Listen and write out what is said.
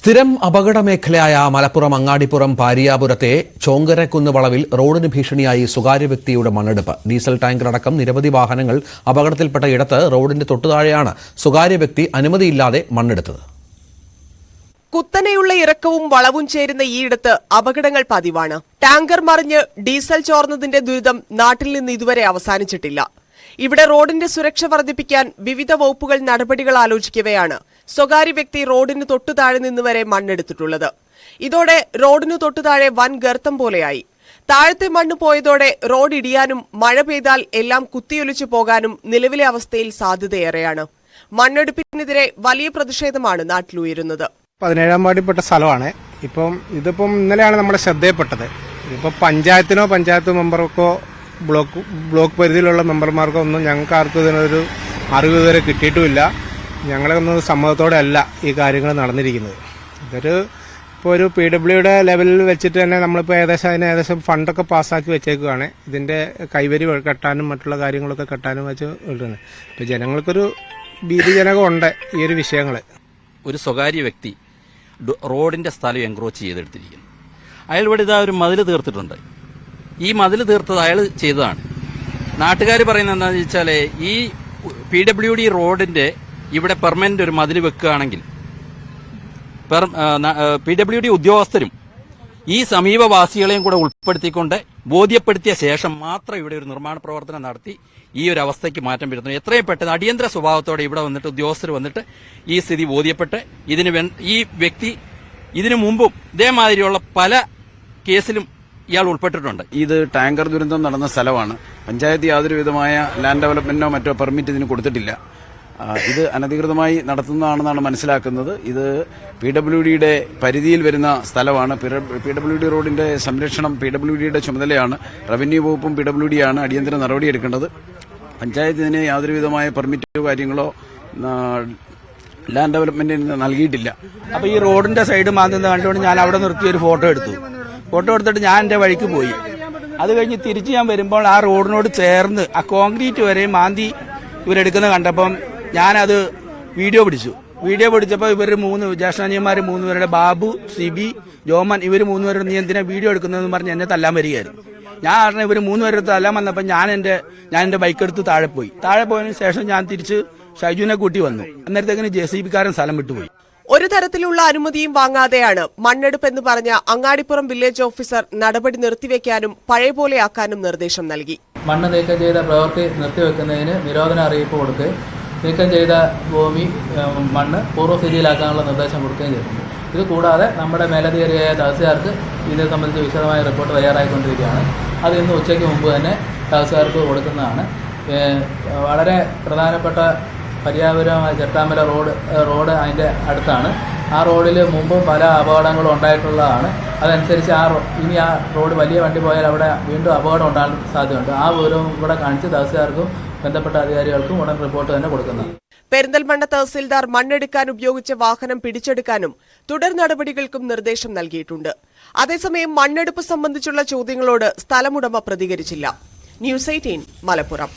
സ്ഥിരം അപകട മേഖലയായ മലപ്പുറം അങ്ങാടിപ്പുറം പാരിയാപുരത്തെ ചോങ്കരക്കുന്ന് വളവിൽ റോഡിന് ഭീഷണിയായി സ്വകാര്യ വ്യക്തിയുടെ മണ്ണെടുപ്പ്. ഡീസൽ ടാങ്കറടക്കം നിരവധി വാഹനങ്ങൾ അപകടത്തിൽപ്പെട്ട ഇടത്ത് റോഡിന്റെ തൊട്ടുതാഴെയാണ് സ്വകാര്യ വ്യക്തി അനുമതിയില്ലാതെ മണ്ണെടുത്തത്. കുത്തനെയുള്ള ഇറക്കവും വളവും ചേരുന്ന ഈയിടത്ത് അപകടങ്ങൾ പതിവാണ്. ടാങ്കർ മറിഞ്ഞ് ഡീസൽ ചോർന്നതിന്റെ ദുരിതം നാട്ടിൽ നിന്ന് ഇതുവരെ അവസാനിച്ചിട്ടില്ല. ഇവിടെ റോഡിന്റെ സുരക്ഷ വർദ്ധിപ്പിക്കാൻ വിവിധ വകുപ്പുകൾ നടപടികൾ ആലോചിക്കവെയാണ് സ്വകാര്യ വ്യക്തി റോഡിന് തൊട്ടു താഴെ നിന്ന് വരെ മണ്ണെടുത്തിട്ടുള്ളത്. ഇതോടെ റോഡിനു തൊട്ടു താഴെ വൻ ഗർത്തം പോലെയായി. താഴത്തെ മണ്ണ് പോയതോടെ റോഡ് ഇടിയാനും മഴ പെയ്താൽ എല്ലാം കുത്തിയൊലിച്ചു പോകാനും നിലവിലെ അവസ്ഥയിൽ സാധ്യതയേറെയാണ്. മണ്ണെടുപ്പിനെതിരെ വലിയ പ്രതിഷേധമാണ് നാട്ടിലുയരുന്നത്. പതിനേഴാം വാർഡിൽപ്പെട്ട സ്ഥലമാണ്. ഇപ്പം ഇതിപ്പം ഇന്നലെയാണ് നമ്മുടെ ശ്രദ്ധയിൽപ്പെട്ടത്. ഇതിപ്പോൾ പഞ്ചായത്തിനോ പഞ്ചായത്ത് മെമ്പർക്കോ ബ്ലോക്ക് ബ്ലോക്ക് പരിധിയിലുള്ള മെമ്പർമാർക്കോ ഒന്നും ഞങ്ങൾക്ക് ആർക്കും ഇതിനൊരു അറിവ് ഇതുവരെ കിട്ടിയിട്ടുമില്ല. ഞങ്ങളൊന്നും സമ്മതത്തോടെ അല്ല ഈ കാര്യങ്ങൾ നടന്നിരിക്കുന്നത്. ഇതൊരു ഇപ്പോൾ ഒരു പി ഡബ്ല്യുടെ ലെവലിൽ വെച്ചിട്ട് തന്നെ നമ്മളിപ്പോൾ ഏകദേശം അതിന് ഏകദേശം ഫണ്ടൊക്കെ പാസ്സാക്കി വെച്ചേക്കുകയാണ് ഇതിന്റെ കൈവരി കെട്ടാനും മറ്റുള്ള കാര്യങ്ങളൊക്കെ കെട്ടാനും വെച്ച് ഇടുന്നത്. ഇപ്പോൾ ജനങ്ങൾക്കൊരു ഭീതിജനകം ഉണ്ട് ഈ ഒരു വിഷയങ്ങൾ ഒരു സ്വകാര്യ വ്യക്തി റോഡിന്റെ സ്ഥലം എൻക്രോച്ച് ചെയ്തെടുത്തിരിക്കുന്നു. അയാൾ ഇവിടെ ഇതാ ഒരു മതിൽ തീർത്തിട്ടുണ്ട്. ഈ മതിൽ തീർത്തത് അയാൾ ചെയ്തതാണ്. നാട്ടുകാർ പറയുന്നത് എന്താണെന്ന് വെച്ചാൽ ഈ പി ഡബ്ല്യു ഡി റോഡിന്റെ ഇവിടെ പെർമനന്റ് ഒരു മതിൽ വെക്കുകയാണെങ്കിൽ പി ഡബ്ല്യു ഡി ഉദ്യോഗസ്ഥരും ഈ സമീപവാസികളെയും കൂടെ ഉൾപ്പെടുത്തിക്കൊണ്ട് ബോധ്യപ്പെടുത്തിയ ശേഷം മാത്രം ഇവിടെ ഒരു നിർമ്മാണ പ്രവർത്തനം നടത്തി ഈ ഒരു അവസ്ഥയ്ക്ക് മാറ്റം വരുത്തുന്നു. എത്രയും പെട്ടെന്ന് അടിയന്തര സ്വഭാവത്തോടെ ഇവിടെ വന്നിട്ട് ഉദ്യോഗസ്ഥർ വന്നിട്ട് ഈ സ്ഥിതി ബോധ്യപ്പെട്ട് ഇതിന് ഈ വ്യക്തി ഇതിനു മുമ്പും ഇതേമാതിരിയുള്ള പല കേസിലും ഇയാൾ ഉൾപ്പെട്ടിട്ടുണ്ട്. ഇത് ടാങ്കർ ദുരന്തം നടന്ന സ്ഥലമാണ്. പഞ്ചായത്ത് യാതൊരു വിധമായ ലാൻഡ് ഡെവലപ്മെന്റോ മറ്റോ പെർമിറ്റ് ഇതിന് കൊടുത്തിട്ടില്ല. ഇത് അനധികൃതമായി നടത്തുന്നതാണെന്നാണ് മനസ്സിലാക്കുന്നത്. ഇത് പി ഡബ്ല്യു ഡിയുടെ പരിധിയിൽ വരുന്ന സ്ഥലമാണ്. പി ഡബ്ല്യു ഡി റോഡിന്റെ സംരക്ഷണം പി ഡബ്ല്യു ഡിയുടെ ചുമതലയാണ്. റവന്യൂ വകുപ്പും പി ഡബ്ല്യു ഡിയാണ് അടിയന്തര നടപടിയെടുക്കേണ്ടത് പഞ്ചായത്ത് ഇതിന് യാതൊരു വിധമായ പെർമിറ്റോ കാര്യങ്ങളോ ലാൻഡ് ഡെവലപ്മെന്റിന് നൽകിയിട്ടില്ല. അപ്പൊ ഈ റോഡിന്റെ സൈഡ് മാന്തുന്ന കണ്ടുകൊണ്ട് ഞാൻ അവിടെ നിർത്തി ഒരു ഫോട്ടോ എടുത്തു. ഫോട്ടോ എടുത്തിട്ട് ഞാൻ എന്റെ വഴിക്ക് പോയി. അത് കഴിഞ്ഞ് തിരിച്ച് ഞാൻ വരുമ്പോൾ ആ റോഡിനോട് ചേർന്ന് ആ കോൺക്രീറ്റ് വരെ മാന്തി ഇവരെടുക്കുന്ന കണ്ടപ്പം ഞാനത് വീഡിയോ പിടിച്ചു. വീഡിയോ പിടിച്ചപ്പോൾ ഇവർ മൂന്ന് ജ്യേഷ്ഠാനിയന്മാർ മൂന്ന് പേരുടെ ബാബു സിബി ജോമൻ ഇവർ മൂന്ന് പേരുടെ നീ എന്തിനാ വീഡിയോ എടുക്കുന്നതെന്ന് പറഞ്ഞ് എന്നെ തല്ലാൻ വരികയായിരുന്നു. ഞാൻ പറഞ്ഞ ഇവർ മൂന്ന് പേരുടെ തല്ലാൻ വന്നപ്പോൾ ഞാൻ എന്റെ ഞാൻ എന്റെ ബൈക്ക് എടുത്ത് താഴെ പോയി. താഴെ പോയതിനു ശേഷം ഞാൻ തിരിച്ച് ഷൈജുവിനെ കൂട്ടി വന്നു. അന്നേരത്തേക്കിന് ജെ സി ബിക്കാരൻ സ്ഥലം വിട്ടുപോയി. ഒരു തരത്തിലുള്ള അനുമതിയും വാങ്ങാതെയാണ് മണ്ണെടുപ്പ് എന്ന് പറഞ്ഞ അങ്ങാടിപ്പുറം വില്ലേജ് ഓഫീസർ നടപടി നിർത്തിവെക്കാനും പഴയ പോലെയാക്കാനും നിർദ്ദേശം നൽകി. മണ്ണ് നീക്കം ചെയ്ത പ്രവൃത്തി നിർത്തിവെക്കുന്നതിന് നിരോധന അറിയിപ്പ് കൊടുക്കുകയും നീക്കം ചെയ്ത ഭൂമി മണ്ണ് പൂർവസ്ഥിതിയിലാക്കാനുള്ള നിർദ്ദേശം കൊടുക്കുകയും ചെയ്തിട്ടുണ്ട്. ഇത് കൂടാതെ നമ്മുടെ മേലധികാരിയായ തഹസിൽദാർക്ക് ഇതിനെ സംബന്ധിച്ച് വിശദമായ റിപ്പോർട്ട് തയ്യാറായിക്കൊണ്ടിരിക്കുകയാണ്. അത് ഇന്ന് ഉച്ചയ്ക്ക് മുമ്പ് തന്നെ തഹസിൽദാർക്ക് കൊടുക്കുന്നതാണ്. വളരെ പ്രധാനപ്പെട്ട പര്യാപുരമായ ചെട്ടാമല റോഡ് റോഡ് അതിന്റെ അടുത്താണ്. ആ റോഡിൽ മുമ്പും പല അപകടങ്ങളും ഉണ്ടായിട്ടുള്ളതാണ്. അതനുസരിച്ച് ആ ഇനി ആ റോഡ് വലിയ വണ്ടി പോയാൽ അവിടെ വീണ്ടും അപകടം ഉണ്ടാകാൻ സാധ്യതയുണ്ട്. ആ വിവരവും ഇവിടെ കാണിച്ച് തഹസിൽദാർക്കും ബന്ധപ്പെട്ട അധികാരികൾക്കും ഉടൻ റിപ്പോർട്ട് തന്നെ കൊടുക്കുന്നു. പെരിന്തൽമണ്ണ തഹസിൽദാർ മണ്ണെടുക്കാൻ ഉപയോഗിച്ച വാഹനം പിടിച്ചെടുക്കാനും തുടർ നടപടികൾക്കും നിർദ്ദേശം നൽകിയിട്ടുണ്ട്. അതേസമയം മണ്ണെടുപ്പ് സംബന്ധിച്ചുള്ള ചോദ്യങ്ങളോട് സ്ഥലമുടമ പ്രതികരിച്ചില്ല. News eighteen Malappuram.